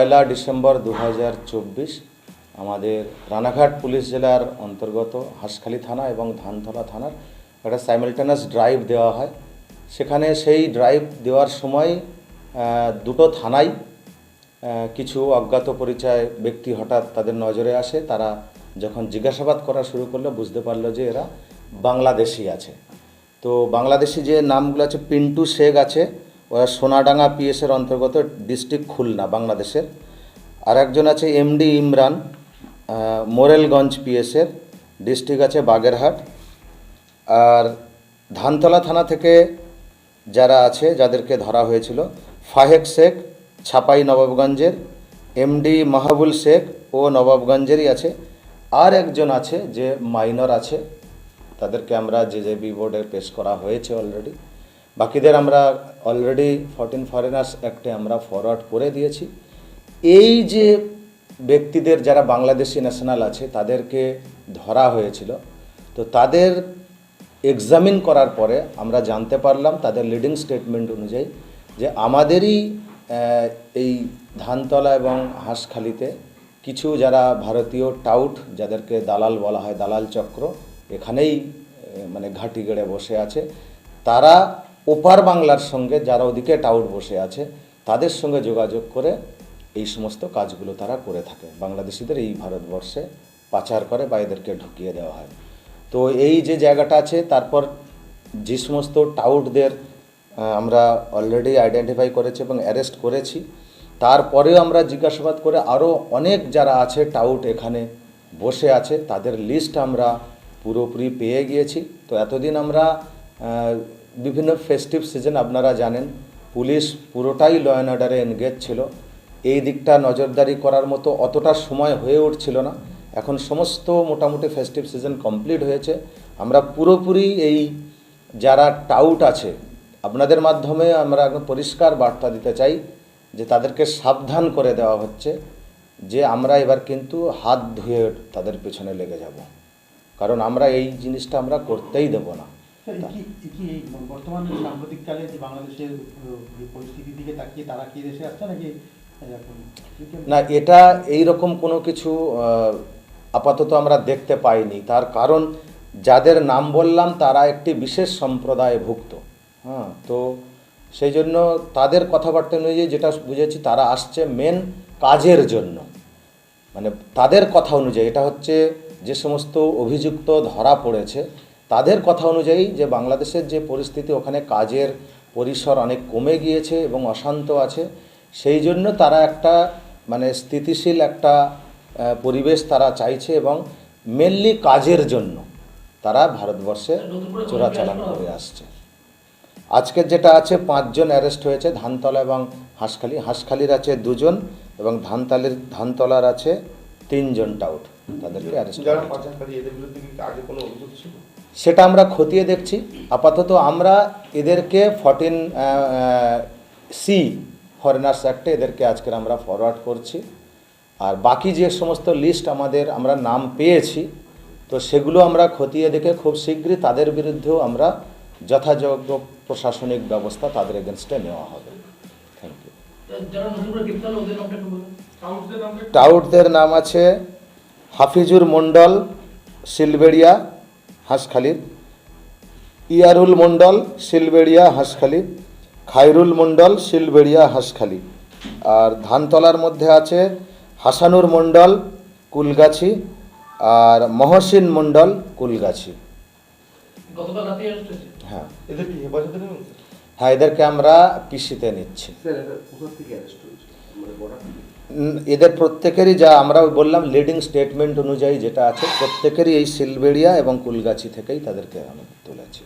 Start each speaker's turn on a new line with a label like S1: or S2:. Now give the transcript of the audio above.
S1: পয়লা December দু হাজার চব্বিশ আমাদের রানাঘাট পুলিশ জেলার অন্তর্গত হাঁসখালি থানা এবং ধানতলা থানার একটা সাইমেলটেনাস ড্রাইভ দেওয়া হয়। সেখানে সেই ড্রাইভ দেওয়ার সময় দুটো থানায় কিছু অজ্ঞাত পরিচয় ব্যক্তি হঠাৎ তাদের নজরে আসে। তারা যখন জিজ্ঞাসাবাদ করা শুরু করল, বুঝতে পারল যে এরা বাংলাদেশি আছে। তো বাংলাদেশি যে নামগুলো আছে, পিন্টু শেখ আছে ওরা সোনাডাঙ্গা পিএসের অন্তর্গত ডিস্ট্রিক্ট খুলনা, বাংলাদেশের। আর একজন আছে এমডি ইমরান মোরেলগঞ্জ পিএসের, ডিস্ট্রিক্ট আছে বাগেরহাট। আর ধানতলা থানা থেকে যারা আছে, যাদেরকে ধরা হয়েছিল, ফাহেক শেখ, ছাপাই নবাবগঞ্জের, এমডি মাহবুল শেখ ও নবাবগঞ্জেরই আছে। আর একজন আছে যে মাইনর আছে, তাদেরকে আমরা যে যে বি বোর্ডে পেশ করা হয়েছে অলরেডি। বাকিদের আমরা অলরেডি ফরটিন ফরেনার্স অ্যাক্টে আমরা ফরওয়ার্ড করে দিয়েছি। এই যে ব্যক্তিদের যারা বাংলাদেশি ন্যাশনাল আছে, তাদেরকে ধরা হয়েছিল। তো তাদের এক্সামিন করার পরে আমরা জানতে পারলাম, তাদের লিডিং স্টেটমেন্ট অনুযায়ী যে আমাদেরই এই ধানতলা এবং হাঁসখালিতে কিছু যারা ভারতীয় টাউট যাদেরকে দালাল বলা হয়, দালাল চক্র, এখানেই মানে ঘাঁটি গেড়ে বসে আছে। তারা ওপার বাংলার সঙ্গে যারা ওদিকে টাউট বসে আছে, তাদের সঙ্গে যোগাযোগ করে এই সমস্ত কাজগুলো তারা করে থাকে। বাংলাদেশিদের এই ভারতবর্ষে পাচার করে বা এদেরকে ঢুকিয়ে দেওয়া হয়। তো এই যে জায়গাটা আছে, তারপর যে সমস্ত টাউটদের আমরা অলরেডি আইডেন্টিফাই করেছি এবং অ্যারেস্ট করেছি, তারপরেও আমরা জিজ্ঞাসাবাদ করে আরও অনেক যারা আছে টাউট এখানে বসে আছে, তাদের লিস্ট আমরা পুরোপুরি পেয়ে গিয়েছি। তো এতদিন আমরা বিভিন্ন ফেস্টিভ সিজন আপনারা জানেন, পুলিশ পুরোটাই ল অ্যান্ড অর্ডারে এনগেজ ছিল। এই দিকটা নজরদারি করার মতো অতটা সময় হয়ে উঠছিল না। এখন সমস্ত মোটামুটি ফেস্টিভ সিজন কমপ্লিট হয়েছে। আমরা পুরোপুরি এই যারা টাউট আছে, আপনাদের মাধ্যমে আমরা একদম পরিষ্কার বার্তা দিতে চাই যে তাদেরকে সাবধান করে দেওয়া হচ্ছে, যে আমরা এবার কিন্তু হাত ধুয়ে তাদের পেছনে লেগে যাব। কারণ আমরা এই জিনিসটা আমরা করতেই দেব না।
S2: কি- বর্তমান সাম্প্রতিককালে যে বাংলাদেশের পরিস্থিতির দিকে তাকিয়ে তারা কি দেশে আসছে নাকি
S1: না এটা এই রকম কোনো কিছু আপাতত আমরা দেখতে পাইনি। তার কারণ যাদের নাম বললাম তারা একটি বিশেষ সম্প্রদায়ে ভুক্ত হ্যাঁ তো সেই জন্য তাদের কথাবার্তা অনুযায়ী যেটা বুঝেছি তারা আসছে মেন কাজের জন্য। মানে তাদের কথা অনুযায়ী এটা হচ্ছে যে সমস্ত অভিযুক্ত ধরা পড়েছে তাদের কথা অনুযায়ী যে বাংলাদেশের যে পরিস্থিতি, ওখানে কাজের পরিসর অনেক কমে গিয়েছে এবং অশান্ত আছে, সেই জন্য তারা একটা মানে স্থিতিশীল একটা পরিবেশ তারা চাইছে এবং মেনলি কাজের জন্য তারা ভারতবর্ষে চোরাচালান করে আসছে। আজকের যেটা আছে, পাঁচজন অ্যারেস্ট হয়েছে, ধানতলা এবং হাঁসখালি। হাঁসখালির আছে দুজন এবং ধানতালির, ধানতলার আছে তিনজন টাউট তাদেরকে অ্যারেস্ট
S3: যারা পাচারকারী এদের বিরুদ্ধে কি আগে কোনো অভিযোগ ছিল?
S1: সেটা আমরা খতিয়ে দেখছি। আপাতত আমরা এদেরকে ফর্টিন সি ফরেনার্স অ্যাক্টে এদেরকে আজকের আমরা ফরওয়ার্ড করছি। আর বাকি যে সমস্ত লিস্ট আমাদের আমরা নাম পেয়েছি তো সেগুলো আমরা খতিয়ে দেখে খুব শীঘ্রই তাদের বিরুদ্ধেও আমরা যথাযোগ্য প্রশাসনিক ব্যবস্থা তাদের এগেনস্টে নেওয়া হবে। থ্যাংক ইউ টাউটদের নাম আছে হাফিজুর মণ্ডল সিলবেড়িয়া হাঁসখালির। ইয়ারুল মণ্ডল সিলবেড়িয়া হাঁসখালি খায়রুল মণ্ডল সিলবেড়িয়া হাঁসখালি আর ধানতলার মধ্যে আছে হাসানুর মণ্ডল কুলগাছি। আর মহসিন মণ্ডল কুলগাছি। হ্যাঁ। হ্যাঁ এদেরকে আমরা পিসিতে নিচ্ছি। এদের প্রত্যেকেরই যা আমরা বললাম লিডিং স্টেটমেন্ট অনুযায়ী যেটা আছে, প্রত্যেকেরই এই সিলবেড়িয়া এবং কুলগাছি থেকেই তাদেরকে আমি তুলেছি।